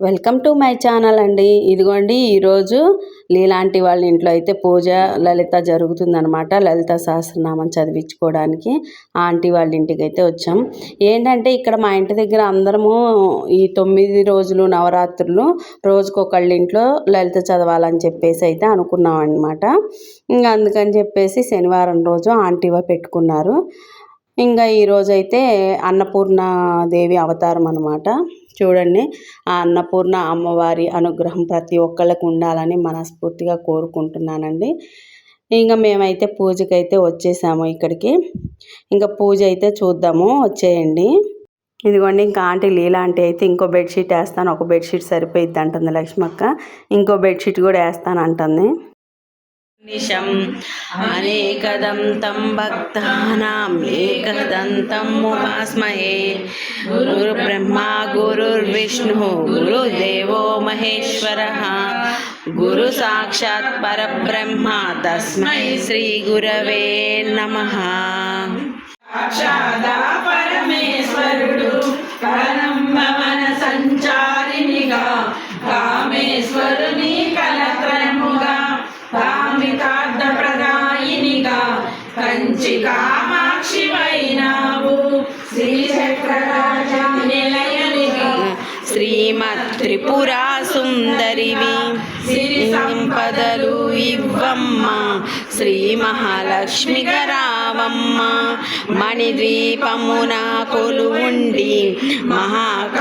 Welcome to my channel అండి. ఇదిగోండి ఈరోజు లీలాంటి వాళ్ళ ఇంట్లో అయితే పూజ లలిత జరుగుతుందనమాట లలిత సహస్రనామం చదివించుకోవడానికి ఆంటీ వాళ్ళ ఇంటికి అయితే వచ్చాం. ఏంటంటే ఇక్కడ మా ఇంటి దగ్గర అందరము ఈ తొమ్మిది రోజులు నవరాత్రులు రోజుకొకళ్ళ ఇంట్లో లలిత చదవాలని చెప్పేసి అయితే అనుకున్నాం అనమాట ఇంకా అందుకని చెప్పేసి శనివారం రోజు ఆంటీ పెట్టుకున్నారు. ఇంకా ఈరోజైతే అన్నపూర్ణాదేవి అవతారం అనమాట చూడండి. ఆ అన్నపూర్ణ అమ్మవారి అనుగ్రహం ప్రతి ఒక్కళ్ళకు ఉండాలని మనస్ఫూర్తిగా కోరుకుంటున్నానండి. ఇంకా మేమైతే పూజకైతే వచ్చేసాము ఇక్కడికి. ఇంకా పూజ అయితే చూద్దాము. వచ్చేయండి. ఇదిగోండి ఇంకా ఆంటీ లీలా అంటే అయితే ఇంకో బెడ్షీట్ వేస్తాను. ఒక బెడ్షీట్ సరిపోయిద్ది అంటుంది లక్ష్మక్క. ఇంకో బెడ్షీట్ కూడా వేస్తాను అంటుంది. నిశం అనేకదంతం భక్తానాం ఏకదంతం ఉపాస్మహే గురు బ్రహ్మ గురుర్విష్ణు గురుదేవో మహేశ్వర గురు సాక్షాత్ పరబ్రహ్మ తస్మై శ్రీ గురవే నమ కంచి కామాక్షి వైనావు. శ్రీ చక్రరాజ నిలయనివి శ్రీమత్ త్రిపురా సుందరివి సంపదలు ఇవ్వమ్మ శ్రీ మహాలక్ష్మి రావమ్మ మణిద్వీపమున కొలువుండి. మహాక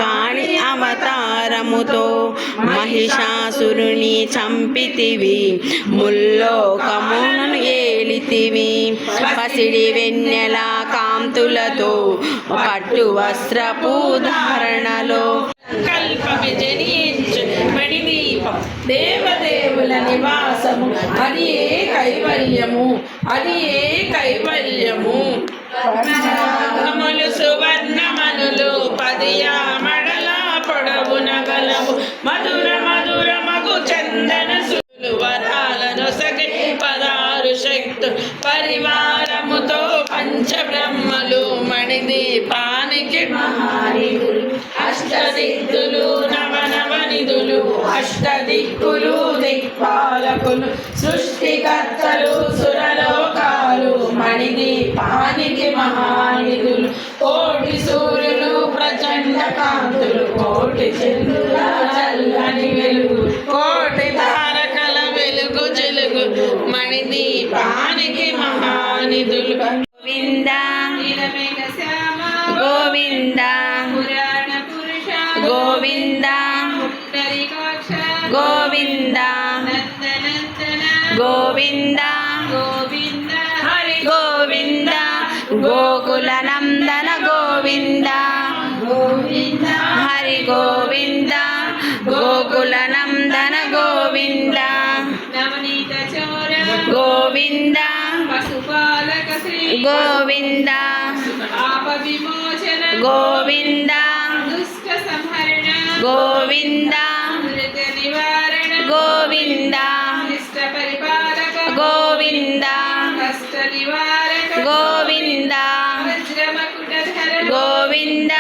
అవతారముతో మహిషాసురుని చంపితివి. ముల్లోకమును ఏలితివి. పసిడి వెన్నెల కాంతులతో పట్టు వస్త్రపు ధారణలో. కల్ప దేవదేవుల నివాసము. అది ఏ కైవల్యము? అది ఏ కైవల్యము? సువర్ణమనులు పదియా పొడవున గలవు మధుర మధుర మగు చందన సులు వరాలను సగి పదారు శక్తు పరివారముతో పంచబ్రహ్మలు మణిదీపానికి మహానిధులు అష్టదిక్కులు నవనవనిధులు అష్టదిక్కులు దిక్పాలకులు సృష్టికర్తలు సురలోకాలు మణిదీపానికి మహా కోటి చంద్రుల చల్లని వెలుగు కోటి తారకల వెలుగు చెలుగు మణిదీపానికి మహానిధులు. గోవింద. గోవింద. గోవింద. గోవింద. గోవింద. గోవింద. హరి గోవింద. గోకుల గోవింద గోకుల నందన గోవింద. నవనీత చోర గోవింద పశుపాలక శ్రీ. గోవింద. పాప విమోచన గోవింద. దుష్ట సంహరణ గోవింద. నివారణ గోవింద. ఇష్ట పరిపాలక గోవింద. కష్ట గోవింద. వజ్రమకుటధర గోవింద.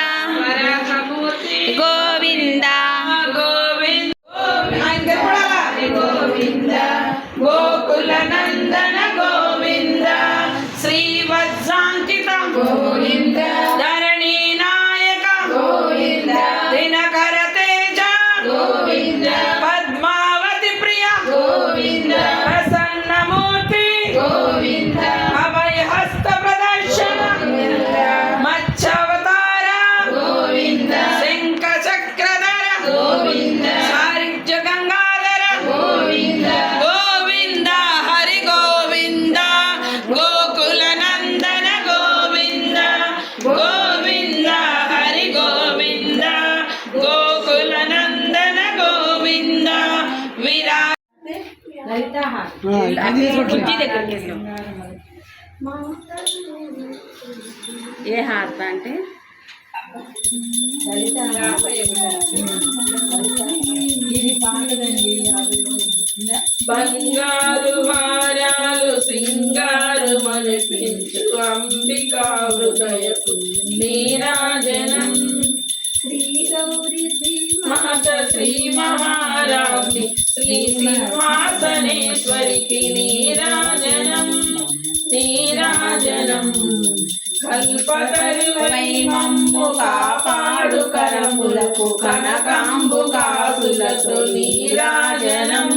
ఏ హారత అంటే? బంగారు హారాలు సింగారు మనిపించు అంబికా హృదయపు నీరాజనం. శ్రీరామ మాత శ్రీ మహారాజ్ని శ్రీ సింహాసనేశ్వరికి నీరాజనం నీరాజనం కల్పతరువై మమ్ము కాపాడు కరములకు కనకాంబు కాసులతో నీరాజనం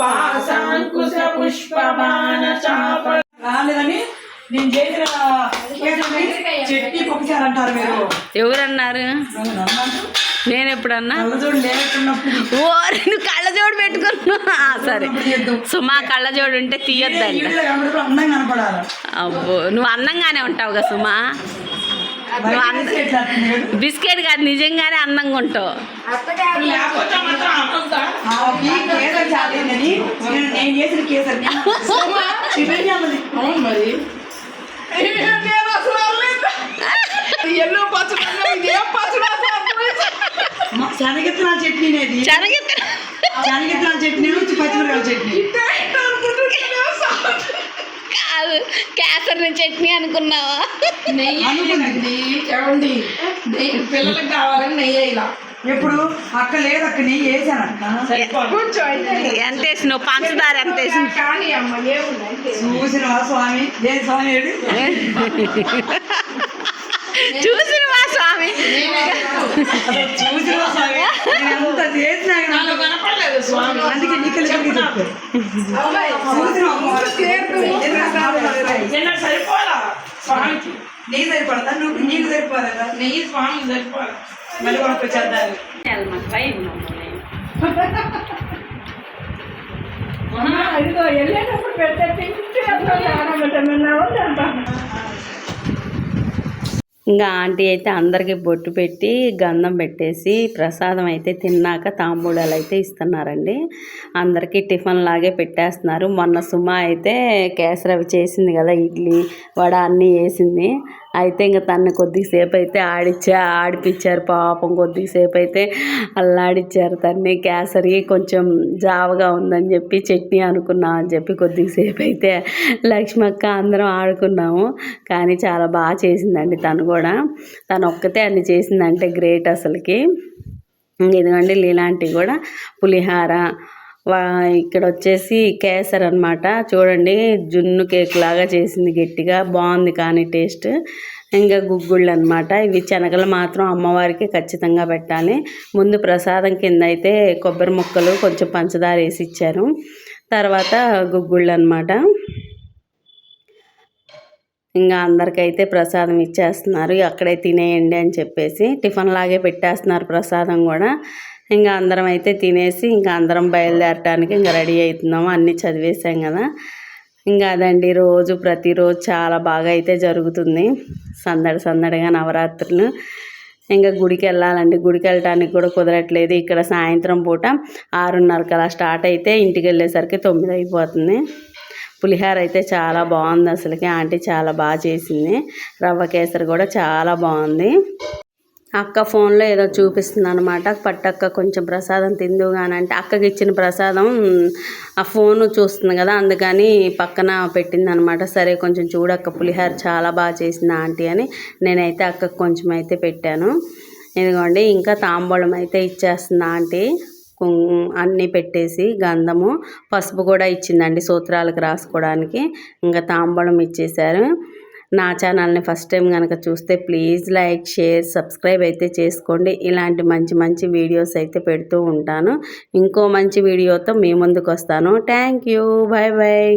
పాశాంకుశ పుష్పమాన చాప రాలేదని నేను చేసిన చట్నీ పప్పుచారు అంటారు మీరు. ఎవరన్నారు? నేను ఎప్పుడన్నా నువ్వు కళ్ళజోడు పెట్టుకున్నా సరే. సుమా కళ్ళజోడు ఉంటే కనపడాలి? అబ్బో నువ్వు అందంగానే ఉంటావు కదా సుమా? బిస్కెట్ కాదు నిజంగానే అందంగా ఉంటావు. పచ్చడి శనగిత్తనాల చట్నీ శనగిత్తనాల చట్నీ పచ్చిమిరకాయల చట్నీ. కాదు కేసరి చట్నీ అనుకున్నావా? నెయ్యి పిల్లలకు కావాలని నెయ్యి ఇలా ఎప్పుడు? అక్క లేదు అక్క నెయ్యి ఎంత వేసినావు? పంచదార ఎంత చూసిన స్వామి చూసినవా స్వామి? చూసిన స్వామి. అందుకే నీకు స్వామికి? సరిపడతా నువ్వు నీకు సరిపోదా నెయ్యి స్వామికి సరిపోలా. మళ్ళీ కొనుక్కొచ్చేద్దాం ఇదిగో వెళ్ళేటప్పుడు పెడితే తింటే ఇంకా ఆంటీ అయితే అందరికీ బొట్టు పెట్టి గంధం పెట్టేసి ప్రసాదం అయితే తిన్నాక తాంబూలాలు అయితే ఇస్తున్నారండి. అందరికీ టిఫిన్ లాగే పెట్టేస్తున్నారు. మొన్న సుమ అయితే కేసరవి చేసింది కదా ఇడ్లీ వడ అన్నీ వేసింది. అయితే ఇంకా తన కొద్దిసేపు అయితే ఆడిచ్చా ఆడిపించారు పాపం. కొద్దిసేపు అయితే అల్లాడిచ్చారు తన్ని. కేసరి కొంచెం జావగా ఉందని చెప్పి చట్నీ అనుకున్నాం అని చెప్పి కొద్దిసేపు అయితే లక్ష్మక్క అందరం ఆడుకున్నాము. కానీ చాలా బాగా చేసిందండి తను కూడా. తను ఒక్కతే అన్ని చేసిందంటే గ్రేట్ అసలుకి. ఇదిగోండి ఇలాంటివి కూడా పులిహార ఇక్కడ వచ్చేసి కేసర్ అనమాట చూడండి జున్ను కేక్ లాగా చేసింది గట్టిగా. బాగుంది కానీ టేస్ట్. ఇంకా గుగ్గుళ్ళు అనమాట ఇవి శనగలు మాత్రం అమ్మవారికి ఖచ్చితంగా పెట్టాలి. ముందు ప్రసాదం కింద అయితే కొబ్బరి ముక్కలు కొంచెం పంచదార వేసి ఇచ్చారు. తర్వాత గుగ్గుళ్ళు అనమాట ఇంకా అందరికైతే ప్రసాదం ఇచ్చేస్తున్నారు. అక్కడే తినేయండి అని చెప్పేసి టిఫిన్ లాగే పెట్టేస్తున్నారు ప్రసాదం కూడా. ఇంకా అందరం అయితే తినేసి ఇంకా అందరం బయలుదేరటానికి ఇంకా రెడీ అవుతున్నాము. అన్నీ చదివేసాం కదా. ఇంకా అదండి రోజు ప్రతిరోజు చాలా బాగా అయితే జరుగుతుంది. సందడి సందడిగా నవరాత్రులు. ఇంకా గుడికి వెళ్ళాలండి. గుడికి వెళ్ళటానికి కూడా కుదరట్లేదు. ఇక్కడ సాయంత్రం పూట ఆరున్నరకు అలా స్టార్ట్ అయితే ఇంటికి వెళ్ళేసరికి తొమ్మిది అయిపోతుంది. పులిహార అయితే చాలా బాగుంది అసలుకి. ఆంటీ చాలా బాగా చేసింది. రవ్వ కేసరి కూడా చాలా బాగుంది. అక్క ఫోన్లో ఏదో చూపిస్తుంది అనమాట పట్టక్క కొంచెం ప్రసాదం తిందుగానంటే అక్కకి ఇచ్చిన ప్రసాదం ఆ ఫోన్ చూస్తుంది కదా అందుకని పక్కన పెట్టింది అనమాట సరే కొంచెం చూడక్క పులిహార చాలా బాగా చేసింది ఆంటీ అని నేనైతే అక్కకు కొంచెం అయితే పెట్టాను. ఇదిగోండి ఇంకా తాంబూలం అయితే ఇచ్చేస్తుంది ఆంటీ. అన్నీ పెట్టేసి గంధము పసుపు కూడా ఇచ్చిందండి సూత్రాలకు రాసుకోవడానికి. ఇంకా తాంబూలం ఇచ్చేశారు. నా ఛానల్ని ఫస్ట్ టైం కనుక చూస్తే ప్లీజ్ లైక్ షేర్ సబ్స్క్రైబ్ అయితే చేసుకోండి. ఇలాంటి మంచి మంచి వీడియోస్ అయితే పెడుతూ ఉంటాను. ఇంకో మంచి వీడియోతో మీ ముందుకు వస్తాను థ్యాంక్ యూ. Bye bye